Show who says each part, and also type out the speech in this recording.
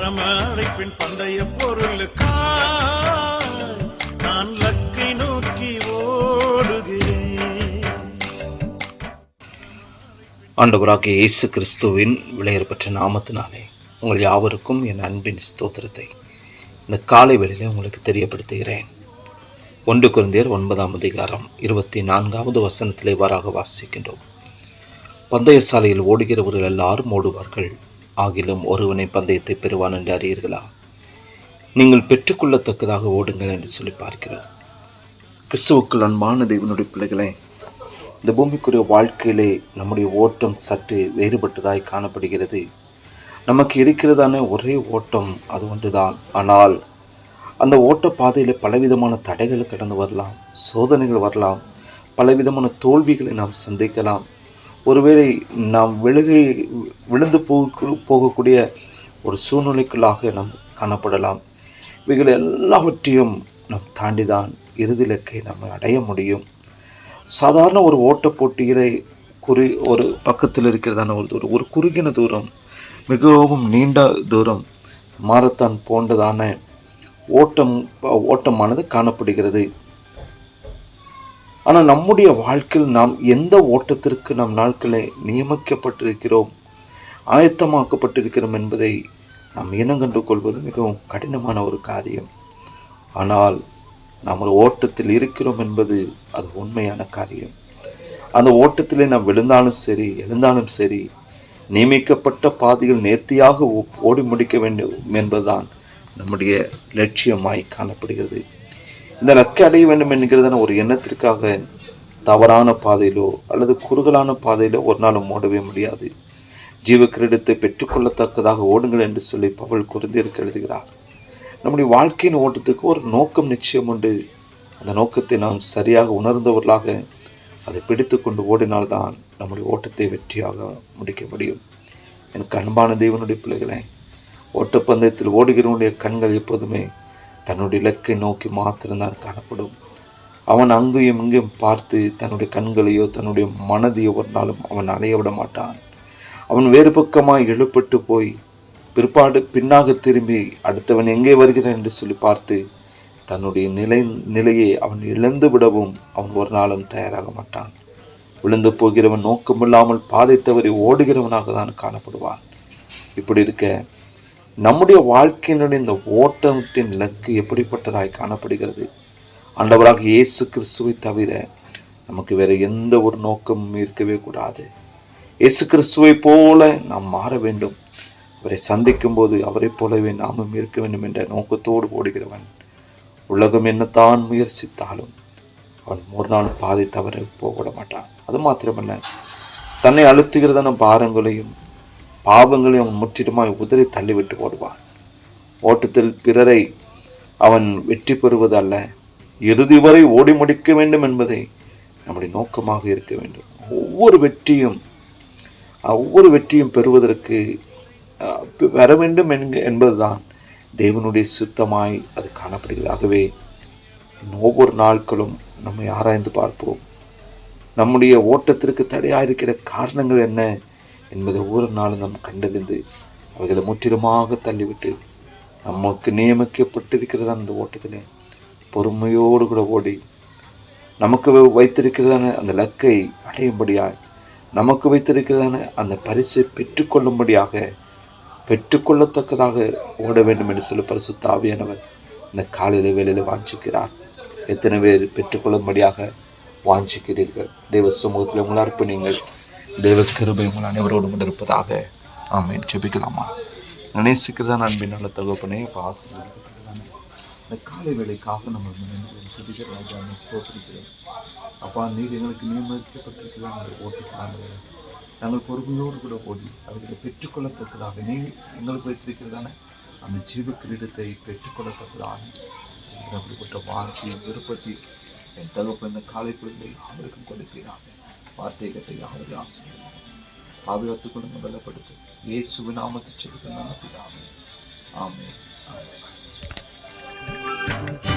Speaker 1: பரம அழைப்பின் பந்தய பொருளுக்கா நான் லக்கை நோக்கி ஓடுகிறேன்.
Speaker 2: ஆண்டவராகிய இயேசு கிறிஸ்துவின் விலையேறப்பட்ட நாமத்தினாலே உங்கள் யாவருக்கும் என் அன்பின் ஸ்தோத்திரத்தை. இந்த காலை வேளையிலே உங்களுக்கு தெரியப்படுத்துகிறேன். ஒன்று குழந்தையர் ஒன்பதாம் அதிகாரம் இருபத்தி நான்காவது வசனத்திலே வாராக வாசிக்கின்றோம். பந்தய சாலையில் ஓடுகிறவர்கள் எல்லாரும் ஓடுவார்கள். ஆகிலும் ஒருவனை பந்தயத்தை பெறுவான் என்று அறியீர்களா? நீங்கள் பெற்றுக்கொள்ளத்தக்கதாக ஓடுங்கள் என்று சொல்லி பார்க்கிறோம். கிறிஸ்துவுக்குள் அன்பான தெய்வனுடைய பிள்ளைகளே இந்த பூமிக்குரிய வாழ்க்கையிலே நம்முடைய ஓட்டம் சற்று வேறுபட்டதாய் காணப்படுகிறது. நமக்கு இருக்கிறதான ஒரே ஓட்டம் அது ஒன்றுதான். ஆனால் அந்த ஓட்ட பாதையில் பலவிதமான தடைகள் கடந்து வரலாம் சோதனைகள் வரலாம் பலவிதமான தோல்விகளை நாம் சந்திக்கலாம். ஒருவேளை நாம் விழுகை விழுந்து போக போகக்கூடிய ஒரு சூழ்நிலைக்குள்ளாக நாம் காணப்படலாம். இவைகள் எல்லாவற்றையும் நாம் தாண்டிதான் தான் இறுதிலக்கை நம்ம அடைய முடியும். சாதாரண ஒரு ஓட்டப் போட்டியிலே குறி ஒரு பக்கத்தில் இருக்கிறதான ஒரு தூரம் ஒரு குறுகின தூரம் மிகவும் நீண்ட தூரம் மாரத்தான் போன்றதான ஓட்டம் ஓட்டமானது காணப்படுகிறது. ஆனால் நம்முடைய வாழ்க்கையில் நாம் எந்த ஓட்டத்திற்கு நம் நாட்களை நியமிக்கப்பட்டிருக்கிறோம் ஆயத்தமாக்கப்பட்டிருக்கிறோம் என்பதை நாம் இனங்கண்டு கொள்வது மிகவும் கடினமான ஒரு காரியம். ஆனால் நாம் ஒரு ஓட்டத்தில் இருக்கிறோம் என்பது அது உண்மையான காரியம். அந்த ஓட்டத்திலே நாம் விழுந்தாலும் சரி எழுந்தாலும் சரி நியமிக்கப்பட்ட பாதையில் நேர்த்தியாக ஓ- ஓடி முடிக்க வேண்டும் என்பதுதான் நம்முடைய லட்சியமாய் காணப்படுகிறது. இந்த லக்கை அடைய வேண்டும் என்கிறதான ஒரு எண்ணத்திற்காக தவறான பாதையிலோ அல்லது குறுகலான பாதையிலோ ஒரு நாளும் ஓடவே முடியாது. ஜீவ கிரீடத்தை பெற்றுக்கொள்ளத்தக்கதாக ஓடுங்கள் என்று சொல்லி பவுல் குருந்தியருக்கு எழுதுகிறார். நம்முடைய வாழ்க்கையின் ஓட்டத்துக்கு ஒரு நோக்கம் நிச்சயம் உண்டு. அந்த நோக்கத்தை நாம் சரியாக உணர்ந்தவர்களாக அதை பிடித்து கொண்டு ஓடினால்தான் நம்முடைய ஓட்டத்தை வெற்றியாக முடிக்க முடியும். எனக்கு அன்பான தெய்வனுடைய பிள்ளைகளை ஓட்டப்பந்தயத்தில் ஓடுகிறவனுடைய கண்கள் எப்போதுமே தன்னுடைய இலக்கை நோக்கி மாத்திரம்தான் காணப்படும். அவன் அங்கேயும் இங்கேயும் பார்த்து தன்னுடைய கண்களையோ தன்னுடைய மனதையோ ஒரு நாளும் அவன் அலைய விட மாட்டான். அவன் வேறு பக்கமாக எழுப்பட்டு போய் பிற்பாடு பின்னாக திரும்பி அடுத்தவன் எங்கே வருகிறான் என்று சொல்லி பார்த்து தன்னுடைய நிலை நிலையை அவன் இழந்து விடவும் அவன் ஒரு நாளும் தயாராக மாட்டான். விழுந்து போகிறவன் நோக்கமில்லாமல் பாதை தவறி ஓடுகிறவனாக தான் காணப்படுவான். இப்படி இருக்க நம்முடைய வாழ்க்கையினுடைய இந்த ஓட்டத்தின் இலக்கு எப்படிப்பட்டதாய் காணப்படுகிறது? ஆண்டவராக இயேசு கிறிஸ்துவை தவிர நமக்கு வேறு எந்த ஒரு நோக்கமும் இருக்கவே கூடாது. இயேசு கிறிஸ்துவை போல நாம் மாற வேண்டும். அவரை சந்திக்கும் போது அவரைப் போலவே நாமும் இருக்க வேண்டும் என்ற நோக்கத்தோடு ஓடுகிறவன் உலகம் என்னத்தான் முயற்சித்தாலும் அவன் ஒரு நாள் பாதை தவற போக மாட்டான். அது மாத்திரமல்ல தன்னை அழுத்துகிறதான பாரங்களையும் பாவங்களையும் அவன் முற்றிலுமாய் உதறி தள்ளிவிட்டு ஓடுவான். ஓட்டத்தில் பிறரை அவன் வெற்றி பெறுவது அல்ல இறுதி வரை ஓடி முடிக்க வேண்டும் என்பதை நம்முடைய நோக்கமாக இருக்க வேண்டும். ஒவ்வொரு வெற்றியும் ஒவ்வொரு வெற்றியும் பெறுவதற்கு பெற வேண்டும் என்பதுதான் தேவனுடைய சுத்தமாய் அது காணப்படுகிறது ஆகவே ஒவ்வொரு நாட்களும் நம்மை ஆராய்ந்து பார்ப்போம். நம்முடைய ஓட்டத்திற்கு தடையாக இருக்கிற காரணங்கள் என்ன? என்பதை ஒவ்வொரு நாளும் நாம் கண்டறிந்து அவைகளை முற்றிலுமாக தள்ளிவிட்டு நமக்கு நியமிக்கப்பட்டிருக்கிறதான அந்த ஓட்டத்திலே பொறுமையோடு கூட ஓடி நமக்கு வைத்திருக்கிறதான அந்த லக்கை அடையும்படியாய் நமக்கு வைத்திருக்கிறதான அந்த பரிசை பெற்றுக்கொள்ளும்படியாக பெற்றுக்கொள்ளத்தக்கதாக ஓட வேண்டும் என்று சொல்லி பரிசுத்த இந்த காலையில் வேலையில் வாஞ்சிக்கிறார். எத்தனை பேர் பெற்றுக்கொள்ளும்படியாக வாஞ்சிக்கிறீர்கள்? தெய்வ சமூகத்தில் உங்களை அர்ப்பணிங்கள் தேவ கிருபை உங்கள் அனைவரோடும் கூட இருப்பதாக ஆமென். ஜெபிக்கலாமா? நினைச்சுக்கிறதான் நண்பின் நல்ல தகப்பனே பாசம் இந்த காலை வேலைக்காக நம்ம துதிக்கிற ராஜாவை அப்பா நீர் எங்களுக்கு நியமிக்கப்பட்டிருக்கிறார் அந்த ஓட்டுக்கிறாங்க நாங்கள் பொறுமையோடு கூட ஓடி அவர்களை பெற்றுக்கொள்ளத்தக்கதாக நீ எங்களுக்கு வைத்திருக்கிறதான அந்த ஜீவ கிரீடத்தை பெற்றுக்கொள்ளத்தக்கதாக அப்படிப்பட்ட வாஞ்சியும் விருப்பத்தை என் தகப்பன் இந்த காலை பொழுதை அவருக்கும் கொடுக்கிறாங்க வார்த்தை கட்டை அவரை ஆசிரியர் பாதுகாத்துக் கொள்ளுங்க பலப்படுத்து இயேசுவின் நாமத்தை சொல்லுங்க ஆமென் ஆமென்